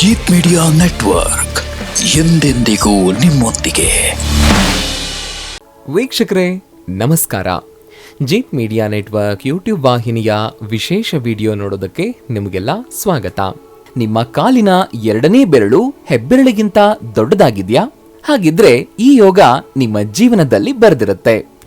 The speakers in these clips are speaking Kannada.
ಜೀತ್ ಮೀಡಿಯಾ ನೆಟ್ವರ್ಕ್ ಎಂದೆಂದಿಗೂ ನಿಮ್ಮೊಂದಿಗೆ. ವೀಕ್ಷಕರೇ, ನಮಸ್ಕಾರ. ಜೀತ್ ಮೀಡಿಯಾ ನೆಟ್ವರ್ಕ್ ಯೂಟ್ಯೂಬ್ ವಾಹಿನಿಯ ವಿಶೇಷ ವಿಡಿಯೋ ನೋಡೋದಕ್ಕೆ ನಿಮಗೆಲ್ಲ ಸ್ವಾಗತ. ನಿಮ್ಮ ಕಾಲಿನ ಎರಡನೇ ಬೆರಳು ಹೆಬ್ಬೆರಳಿಗಿಂತ ದೊಡ್ಡದಾಗಿದೆಯಾ? ಹಾಗಿದ್ರೆ ಈ ಯೋಗ ನಿಮ್ಮ ಜೀವನದಲ್ಲಿ ಬರೆದಿರುತ್ತೆ.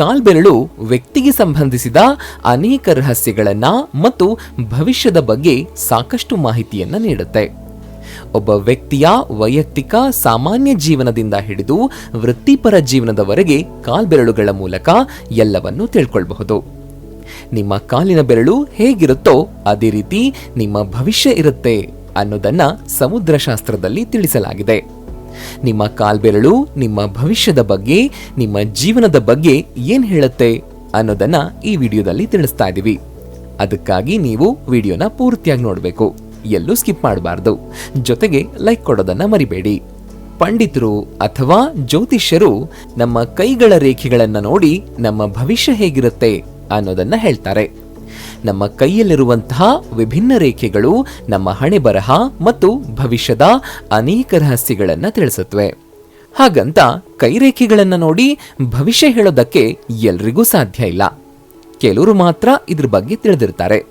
ಕಾಲ್ಬೆರಳು ವ್ಯಕ್ತಿಗೆ ಸಂಬಂಧಿಸಿದ ಅನೇಕ ರಹಸ್ಯಗಳನ್ನ ಮತ್ತು ಭವಿಷ್ಯದ ಬಗ್ಗೆ ಸಾಕಷ್ಟು ಮಾಹಿತಿಯನ್ನ ನೀಡುತ್ತೆ. ಒಬ್ಬ ವ್ಯಕ್ತಿಯ ವೈಯಕ್ತಿಕ ಸಾಮಾನ್ಯ ಜೀವನದಿಂದ ಹಿಡಿದು ವೃತ್ತಿಪರ ಜೀವನದವರೆಗೆ ಕಾಲ್ಬೆರಳುಗಳ ಮೂಲಕ ಎಲ್ಲವನ್ನೂ ತಿಳ್ಕೊಳ್ಬಹುದು. ನಿಮ್ಮ ಕಾಲಿನ ಬೆರಳು ಹೇಗಿರುತ್ತೋ ಅದೇ ರೀತಿ ನಿಮ್ಮ ಭವಿಷ್ಯ ಇರುತ್ತೆ ಅನ್ನೋದನ್ನ ಸಮುದ್ರಶಾಸ್ತ್ರದಲ್ಲಿ ತಿಳಿಸಲಾಗಿದೆ. ನಿಮ್ಮ ಕಾಲ್ಬೆರಳು ನಿಮ್ಮ ಭವಿಷ್ಯದ ಬಗ್ಗೆ, ನಿಮ್ಮ ಜೀವನದ ಬಗ್ಗೆ ಏನ್ ಹೇಳುತ್ತೆ ಅನ್ನೋದನ್ನ ಈ ವಿಡಿಯೋದಲ್ಲಿ ತಿಳಿಸ್ತಾ ಇದ್ದೀವಿ ಅದಕ್ಕಾಗಿ ನೀವು ವಿಡಿಯೋನ ಪೂರ್ತಿಯಾಗಿ ನೋಡಬೇಕು. ಎಲ್ಲೂ ಸ್ಕಿಪ್ ಮಾಡಬಾರ್ದು. ಜೊತೆಗೆ ಲೈಕ್ ಕೊಡೋದನ್ನ ಮರಿಬೇಡಿ. ಪಂಡಿತರು ಅಥವಾ ಜ್ಯೋತಿಷ್ಯರು ನಮ್ಮ ಕೈಗಳ ರೇಖೆಗಳನ್ನು ನೋಡಿ ನಮ್ಮ ಭವಿಷ್ಯ ಹೇಗಿರುತ್ತೆ ಅನ್ನೋದನ್ನ ಹೇಳ್ತಾರೆ. ನಮ್ಮ ಕೈಯಲ್ಲಿರುವಂತಹ ವಿಭಿನ್ನ ರೇಖೆಗಳು ನಮ್ಮ ಹಣೆ ಬರಹ ಮತ್ತು ಭವಿಷ್ಯದ ಅನೇಕ ರಹಸ್ಯಗಳನ್ನು ತಿಳಿಸುತ್ತವೆ. ಹಾಗಂತ ಕೈರೇಖೆಗಳನ್ನ ನೋಡಿ ಭವಿಷ್ಯ ಹೇಳೋದಕ್ಕೆ ಎಲ್ರಿಗೂ ಸಾಧ್ಯ ಇಲ್ಲ. ಕೆಲವರು ಮಾತ್ರ ಇದ್ರ ಬಗ್ಗೆ ತಿಳಿದಿರ್ತಾರೆ.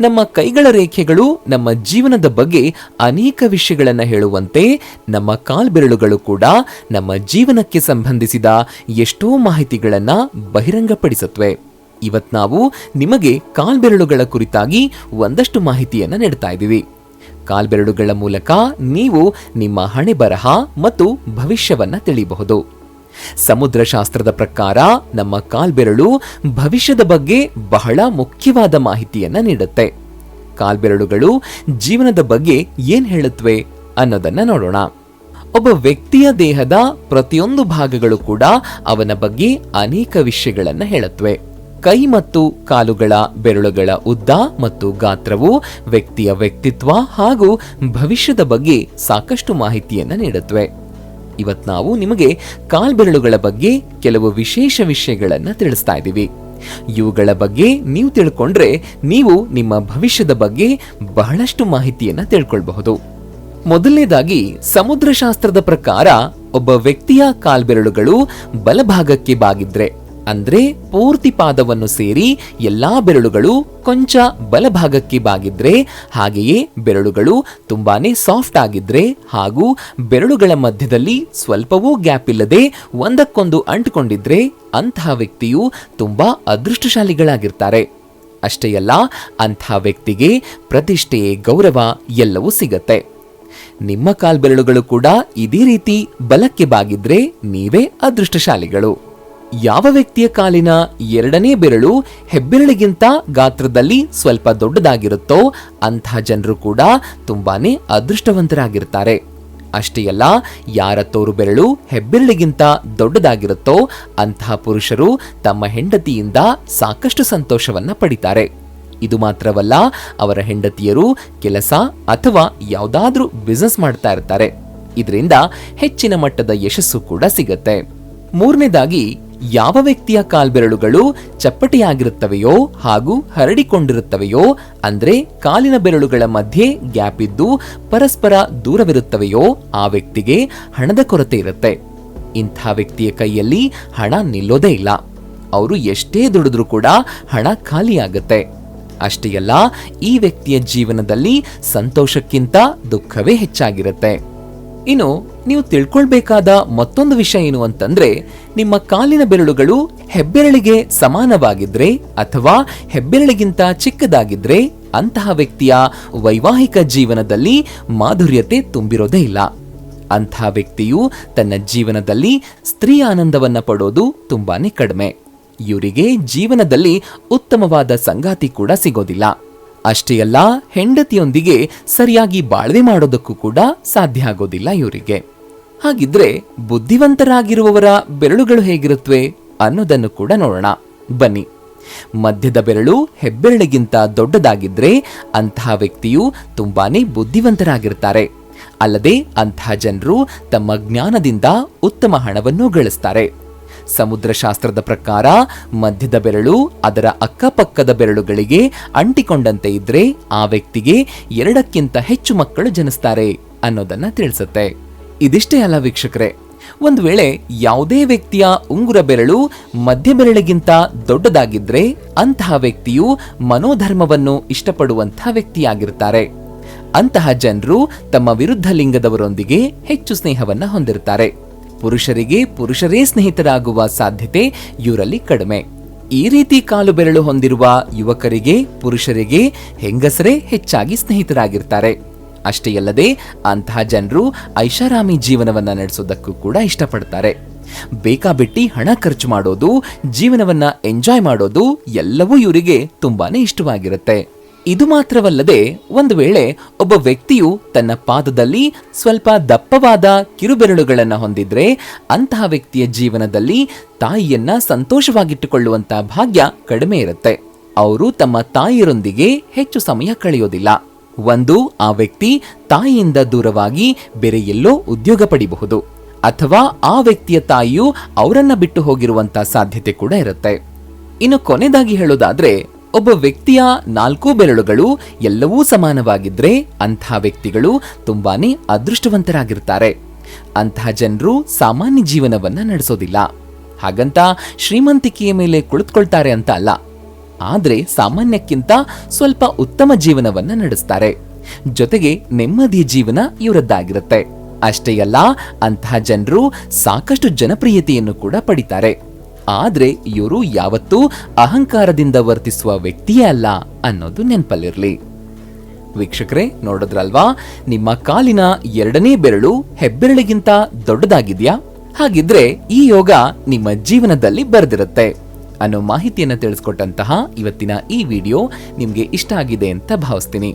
ನಮ್ಮ ಕೈಗಳ ರೇಖೆಗಳು ನಮ್ಮ ಜೀವನದ ಬಗ್ಗೆ ಅನೇಕ ವಿಷಯಗಳನ್ನು ಹೇಳುವಂತೆ ನಮ್ಮ ಕಾಲ್ಬೆರಳುಗಳು ಕೂಡ ನಮ್ಮ ಜೀವನಕ್ಕೆ ಸಂಬಂಧಿಸಿದ ಎಷ್ಟೋ ಮಾಹಿತಿಗಳನ್ನು ಬಹಿರಂಗಪಡಿಸುತ್ತವೆ. ಇವತ್ ನಾವು ನಿಮಗೆ ಕಾಲ್ಬೆರಳುಗಳ ಕುರಿತಾಗಿ ಒಂದಷ್ಟು ಮಾಹಿತಿಯನ್ನು ನೀಡ್ತಾ ಇದ್ದೀವಿ. ಕಾಲ್ಬೆರಳುಗಳ ಮೂಲಕ ನೀವು ನಿಮ್ಮ ಹಣೆ ಬರಹ ಮತ್ತು ಭವಿಷ್ಯವನ್ನು ತಿಳಿಯಬಹುದು ಸಮುದ್ರಶಾಸ್ತ್ರದ ಪ್ರಕಾರ ನಮ್ಮ ಕಾಲ್ಬೆರಳು ಭವಿಷ್ಯದ ಬಗ್ಗೆ ಬಹಳ ಮುಖ್ಯವಾದ ಮಾಹಿತಿಯನ್ನು ನೀಡುತ್ತೆ. ಕಾಲ್ಬೆರಳುಗಳು ಜೀವನದ ಬಗ್ಗೆ ಏನ್ ಹೇಳುತ್ತವೆ ಅನ್ನೋದನ್ನ ನೋಡೋಣ. ಒಬ್ಬ ವ್ಯಕ್ತಿಯ ದೇಹದ ಪ್ರತಿಯೊಂದು ಭಾಗಗಳು ಕೂಡ ಅವನ ಬಗ್ಗೆ ಅನೇಕ ವಿಷಯಗಳನ್ನು ಹೇಳುತ್ತವೆ ಕೈ ಮತ್ತು ಕಾಲುಗಳ ಬೆರಳುಗಳ ಉದ್ದ ಮತ್ತು ಗಾತ್ರವು ವ್ಯಕ್ತಿಯ ವ್ಯಕ್ತಿತ್ವ ಹಾಗೂ ಭವಿಷ್ಯದ ಬಗ್ಗೆ ಸಾಕಷ್ಟು ಮಾಹಿತಿಯನ್ನು ನೀಡುತ್ತವೆ. ಇವತ್ತು ನಾವು ನಿಮಗೆ ಕಾಲ್ಬೆರಳುಗಳ ಬಗ್ಗೆ ಕೆಲವು ವಿಶೇಷ ವಿಷಯಗಳನ್ನು ತಿಳಿಸ್ತಾ ಇದ್ದೀವಿ. ಇವುಗಳ ಬಗ್ಗೆ ನೀವು ತಿಳ್ಕೊಂಡ್ರೆ ನೀವು ನಿಮ್ಮ ಭವಿಷ್ಯದ ಬಗ್ಗೆ ಬಹಳಷ್ಟು ಮಾಹಿತಿಯನ್ನು ತಿಳ್ಕೊಳ್ಬಹುದು. ಮೊದಲನೇದಾಗಿ ಸಮುದ್ರಶಾಸ್ತ್ರದ ಪ್ರಕಾರ ಒಬ್ಬ ವ್ಯಕ್ತಿಯ ಕಾಲ್ಬೆರಳುಗಳು ಬಲಭಾಗಕ್ಕೆ ಬಾಗಿದ್ರೆ ಅಂದ್ರೆ ಪೂರ್ತಿ ಪಾದವನ್ನು ಸೇರಿ ಎಲ್ಲಾ ಬೆರಳುಗಳು ಕೊಂಚ ಬಲಭಾಗಕ್ಕೆ ಬಾಗಿದ್ರೆ, ಹಾಗೆಯೇ ಬೆರಳುಗಳು ತುಂಬಾನೇ ಸಾಫ್ಟ್ ಆಗಿದ್ರೆ ಹಾಗೂ ಬೆರಳುಗಳ ಮಧ್ಯದಲ್ಲಿ ಸ್ವಲ್ಪವೂ ಗ್ಯಾಪ್ ಇಲ್ಲದೆ ಒಂದಕ್ಕೊಂದು ಅಂಟ್ಕೊಂಡಿದ್ರೆ ಅಂತಹ ವ್ಯಕ್ತಿಯು ತುಂಬಾ ಅದೃಷ್ಟಶಾಲಿಗಳಾಗಿರ್ತಾರೆ. ಅಷ್ಟೇ ಅಲ್ಲ ಅಂಥ ವ್ಯಕ್ತಿಗೆ ಪ್ರತಿಷ್ಠೆ ಗೌರವ ಎಲ್ಲವೂ ಸಿಗತ್ತೆ. ನಿಮ್ಮ ಕಾಲ್ಬೆರಳುಗಳು ಕೂಡ ಇದೇ ರೀತಿ ಬಲಕ್ಕೆ ಬಾಗಿದ್ರೆ ನೀವೇ ಅದೃಷ್ಟಶಾಲಿಗಳು. ಯಾವ ವ್ಯಕ್ತಿಯ ಕಾಲಿನ ಎರಡನೇ ಬೆರಳು ಹೆಬ್ಬೆರಳಿಗಿಂತ ಗಾತ್ರದಲ್ಲಿ ಸ್ವಲ್ಪ ದೊಡ್ಡದಾಗಿರುತ್ತೋ ಅಂತಹ ಜನರು ಕೂಡ ತುಂಬಾನೇ ಅದೃಷ್ಟವಂತರಾಗಿರ್ತಾರೆ. ಅಷ್ಟೇ ಅಲ್ಲ, ಯಾರ ತೋರು ಬೆರಳು ಹೆಬ್ಬೆರಳಿಗಿಂತ ದೊಡ್ಡದಾಗಿರುತ್ತೋ ಅಂತಹ ಪುರುಷರು ತಮ್ಮ ಹೆಂಡತಿಯಿಂದ ಸಾಕಷ್ಟು ಸಂತೋಷವನ್ನ ಪಡಿತಾರೆ. ಇದು ಮಾತ್ರವಲ್ಲ, ಅವರ ಹೆಂಡತಿಯರು ಕೆಲಸ ಅಥವಾ ಯಾವುದಾದ್ರೂ ಬಿಸ್ನೆಸ್ ಮಾಡ್ತಾ ಇರ್ತಾರೆ. ಇದರಿಂದ ಹೆಚ್ಚಿನ ಮಟ್ಟದ ಯಶಸ್ಸು ಕೂಡ ಸಿಗತ್ತೆ. ಮೂರನೇದಾಗಿ ಯಾವ ವ್ಯಕ್ತಿಯ ಕಾಲ್ಬೆರಳುಗಳು ಚಪ್ಪಟೆಯಾಗಿರುತ್ತವೆಯೋ ಹಾಗೂ ಹರಡಿಕೊಂಡಿರುತ್ತವೆಯೋ, ಅಂದ್ರೆ ಕಾಲಿನ ಬೆರಳುಗಳ ಮಧ್ಯೆ ಗ್ಯಾಪ್ ಇದ್ದು ಪರಸ್ಪರ ದೂರವಿರುತ್ತವೆಯೋ, ಆ ವ್ಯಕ್ತಿಗೆ ಹಣದ ಕೊರತೆ ಇರುತ್ತೆ. ಇಂಥ ವ್ಯಕ್ತಿಯ ಕೈಯಲ್ಲಿ ಹಣ ನಿಲ್ಲೋದೇ ಇಲ್ಲ. ಅವರು ಎಷ್ಟೇ ದುಡಿದ್ರೂ ಕೂಡ ಹಣ ಖಾಲಿಯಾಗುತ್ತೆ. ಅಷ್ಟೇ ಅಲ್ಲ, ಈ ವ್ಯಕ್ತಿಯ ಜೀವನದಲ್ಲಿ ಸಂತೋಷಕ್ಕಿಂತ ದುಃಖವೇ ಹೆಚ್ಚಾಗಿರುತ್ತೆ. ಇನ್ನು ನೀವು ತಿಳ್ಕೊಳ್ಬೇಕಾದ ಮತ್ತೊಂದು ವಿಷಯ ಏನು ಅಂತಂದ್ರೆ, ನಿಮ್ಮ ಕಾಲಿನ ಬೆರಳುಗಳು ಹೆಬ್ಬೆರಳಿಗೆ ಸಮಾನವಾಗಿದ್ರೆ ಅಥವಾ ಹೆಬ್ಬೆರಳಿಗಿಂತ ಚಿಕ್ಕದಾಗಿದ್ರೆ ಅಂತಹ ವ್ಯಕ್ತಿಯ ವೈವಾಹಿಕ ಜೀವನದಲ್ಲಿ ಮಾಧುರ್ಯತೆ ತುಂಬಿರೋದೇ ಇಲ್ಲ. ಅಂತಹ ವ್ಯಕ್ತಿಯು ತನ್ನ ಜೀವನದಲ್ಲಿ ಸ್ತ್ರೀ ಆನಂದವನ್ನ ಪಡೋದು ತುಂಬಾನೇ ಕಡಿಮೆ. ಇವರಿಗೆ ಜೀವನದಲ್ಲಿ ಉತ್ತಮವಾದ ಸಂಗಾತಿ ಕೂಡ ಸಿಗೋದಿಲ್ಲ. ಅಷ್ಟೇ ಅಲ್ಲ, ಹೆಂಡತಿಯೊಂದಿಗೆ ಸರಿಯಾಗಿ ಬಾಳ್ವೆ ಮಾಡೋದಕ್ಕೂ ಕೂಡ ಸಾಧ್ಯ ಆಗೋದಿಲ್ಲ ಇವರಿಗೆ. ಹಾಗಿದ್ರೆ ಬುದ್ಧಿವಂತರಾಗಿರುವವರ ಬೆರಳುಗಳು ಹೇಗಿರುತ್ತವೆ ಅನ್ನೋದನ್ನು ಕೂಡ ನೋಡೋಣ. ಬನ್ನಿ. ಮಧ್ಯದ ಬೆರಳು ಹೆಬ್ಬೆರಳಿಗಿಂತ ದೊಡ್ಡದಾಗಿದ್ರೆ ಅಂತಹ ವ್ಯಕ್ತಿಯು ತುಂಬಾನೇ ಬುದ್ಧಿವಂತರಾಗಿರ್ತಾರೆ. ಅಲ್ಲದೆ ಅಂತಹ ಜನರು ತಮ್ಮ ಜ್ಞಾನದಿಂದ ಉತ್ತಮ ಹಣವನ್ನು ಗಳಿಸ್ತಾರೆ. ಸಮುದ್ರಶಾಸ್ತ್ರದ ಪ್ರಕಾರ ಮಧ್ಯದ ಬೆರಳು ಅದರ ಅಕ್ಕಪಕ್ಕದ ಬೆರಳುಗಳಿಗೆ ಅಂಟಿಕೊಂಡಂತೆ ಇದ್ರೆ ಆ ವ್ಯಕ್ತಿಗೆ ಎರಡಕ್ಕಿಂತ ಹೆಚ್ಚು ಮಕ್ಕಳು ಜನಿಸ್ತಾರೆ ಅನ್ನೋದನ್ನ ತಿಳಿಸುತ್ತೆ. ಇದಿಷ್ಟೇ ಅಲ್ಲ ವೀಕ್ಷಕರೇ, ಒಂದು ವೇಳೆ ಯಾವುದೇ ವ್ಯಕ್ತಿಯ ಉಂಗುರ ಬೆರಳು ಮಧ್ಯ ಬೆರಳಿಗಿಂತ ದೊಡ್ಡದಾಗಿದ್ರೆ ಅಂತಹ ವ್ಯಕ್ತಿಯು ಮನೋಧರ್ಮವನ್ನು ಇಷ್ಟಪಡುವಂತಹ ವ್ಯಕ್ತಿಯಾಗಿರ್ತಾರೆ. ಅಂತಹ ಜನರು ತಮ್ಮ ವಿರುದ್ಧ ಲಿಂಗದವರೊಂದಿಗೆ ಹೆಚ್ಚು ಸ್ನೇಹವನ್ನು ಹೊಂದಿರ್ತಾರೆ. ಪುರುಷರಿಗೆ ಪುರುಷರೇ ಸ್ನೇಹಿತರಾಗುವ ಸಾಧ್ಯತೆ ಇವರಲ್ಲಿ ಕಡಿಮೆ. ಈ ರೀತಿ ಕಾಲು ಬೆರಳು ಹೊಂದಿರುವ ಯುವಕರಿಗೆ, ಪುರುಷರಿಗೆ ಹೆಂಗಸರೇ ಹೆಚ್ಚಾಗಿ ಸ್ನೇಹಿತರಾಗಿರ್ತಾರೆ. ಅಷ್ಟೇ ಅಲ್ಲದೆ ಅಂತಹ ಜನರು ಐಷಾರಾಮಿ ಜೀವನವನ್ನ ನಡೆಸೋದಕ್ಕೂ ಕೂಡ ಇಷ್ಟಪಡ್ತಾರೆ. ಬೇಕಾಬಿಟ್ಟಿ ಹಣ ಖರ್ಚು ಮಾಡೋದು, ಜೀವನವನ್ನ ಎಂಜಾಯ್ ಮಾಡೋದು ಎಲ್ಲವೂ ಇವರಿಗೆ ತುಂಬಾನೇ ಇಷ್ಟವಾಗಿರುತ್ತೆ. ಇದು ಮಾತ್ರವಲ್ಲದೆ ಒಂದು ವೇಳೆ ಒಬ್ಬ ವ್ಯಕ್ತಿಯು ತನ್ನ ಪಾದದಲ್ಲಿ ಸ್ವಲ್ಪ ದಪ್ಪವಾದ ಕಿರುಬೆರಳುಗಳನ್ನು ಹೊಂದಿದ್ರೆ ಅಂತಹ ವ್ಯಕ್ತಿಯ ಜೀವನದಲ್ಲಿ ತಾಯಿಯನ್ನ ಸಂತೋಷವಾಗಿಟ್ಟುಕೊಳ್ಳುವಂತಹ ಭಾಗ್ಯ ಕಡಿಮೆ ಇರುತ್ತೆ. ಅವರು ತಮ್ಮ ತಾಯಿಯರೊಂದಿಗೆ ಹೆಚ್ಚು ಸಮಯ ಕಳೆಯೋದಿಲ್ಲ. ಒಂದು, ಆ ವ್ಯಕ್ತಿ ತಾಯಿಯಿಂದ ದೂರವಾಗಿ ಬೇರೆ ಎಲ್ಲೋ ಉದ್ಯೋಗ ಪಡಿಬಹುದು ಅಥವಾ ಆ ವ್ಯಕ್ತಿಯ ತಾಯಿಯು ಅವರನ್ನ ಬಿಟ್ಟು ಹೋಗಿರುವಂತಹ ಸಾಧ್ಯತೆ ಕೂಡ ಇರುತ್ತೆ. ಇನ್ನು ಕೊನೆಯದಾಗಿ ಹೇಳೋದಾದ್ರೆ ಒಬ್ಬ ವ್ಯಕ್ತಿಯ ನಾಲ್ಕು ಬೆರಳುಗಳು ಎಲ್ಲವೂ ಸಮಾನವಾಗಿದ್ರೆ ಅಂತಹ ವ್ಯಕ್ತಿಗಳು ತುಂಬಾನೇ ಅದೃಷ್ಟವಂತರಾಗಿರ್ತಾರೆ. ಅಂತಹ ಜನರು ಸಾಮಾನ್ಯ ಜೀವನವನ್ನ ನಡೆಸೋದಿಲ್ಲ. ಹಾಗಂತ ಶ್ರೀಮಂತಿಕೆಯ ಮೇಲೆ ಕುಳಿತುಕೊಳ್ತಾರೆ ಅಂತ ಅಲ್ಲ. ಆದ್ರೆ ಸಾಮಾನ್ಯಕ್ಕಿಂತ ಸ್ವಲ್ಪ ಉತ್ತಮ ಜೀವನವನ್ನ ನಡೆಸ್ತಾರೆ. ಜೊತೆಗೆ ನೆಮ್ಮದಿಯ ಜೀವನ ಇವರದ್ದಾಗಿರುತ್ತೆ. ಅಷ್ಟೇ ಅಲ್ಲ ಅಂತಹ ಜನರು ಸಾಕಷ್ಟು ಜನಪ್ರಿಯತೆಯನ್ನು ಕೂಡ ಪಡಿತಾರೆ. ಆದ್ರೆ ಇವರು ಯಾವತ್ತೂ ಅಹಂಕಾರದಿಂದ ವರ್ತಿಸುವ ವ್ಯಕ್ತಿಯೇ ಅಲ್ಲ ಅನ್ನೋದು ನೆನಪಲ್ಲಿರಲಿ. ವೀಕ್ಷಕರೇ, ನೋಡಿದ್ರಲ್ವಾ? ನಿಮ್ಮ ಕಾಲಿನ ಎರಡನೇ ಬೆರಳು ಹೆಬ್ಬೆರಳಿಗಿಂತ ದೊಡ್ಡದಾಗಿದೆಯಾ? ಹಾಗಿದ್ರೆ ಈ ಯೋಗ ನಿಮ್ಮ ಜೀವನದಲ್ಲಿ ಬರೆದಿರುತ್ತೆ. ಅನ್ನೋ ಮಾಹಿತಿಯನ್ನು ತಿಳಿಸ್ಕೊಟ್ಟಂತಹ ಇವತ್ತಿನ ಈ ವಿಡಿಯೋ ನಿಮಗೆ ಇಷ್ಟ ಆಗಿದೆ ಅಂತ ಭಾವಿಸ್ತೀನಿ.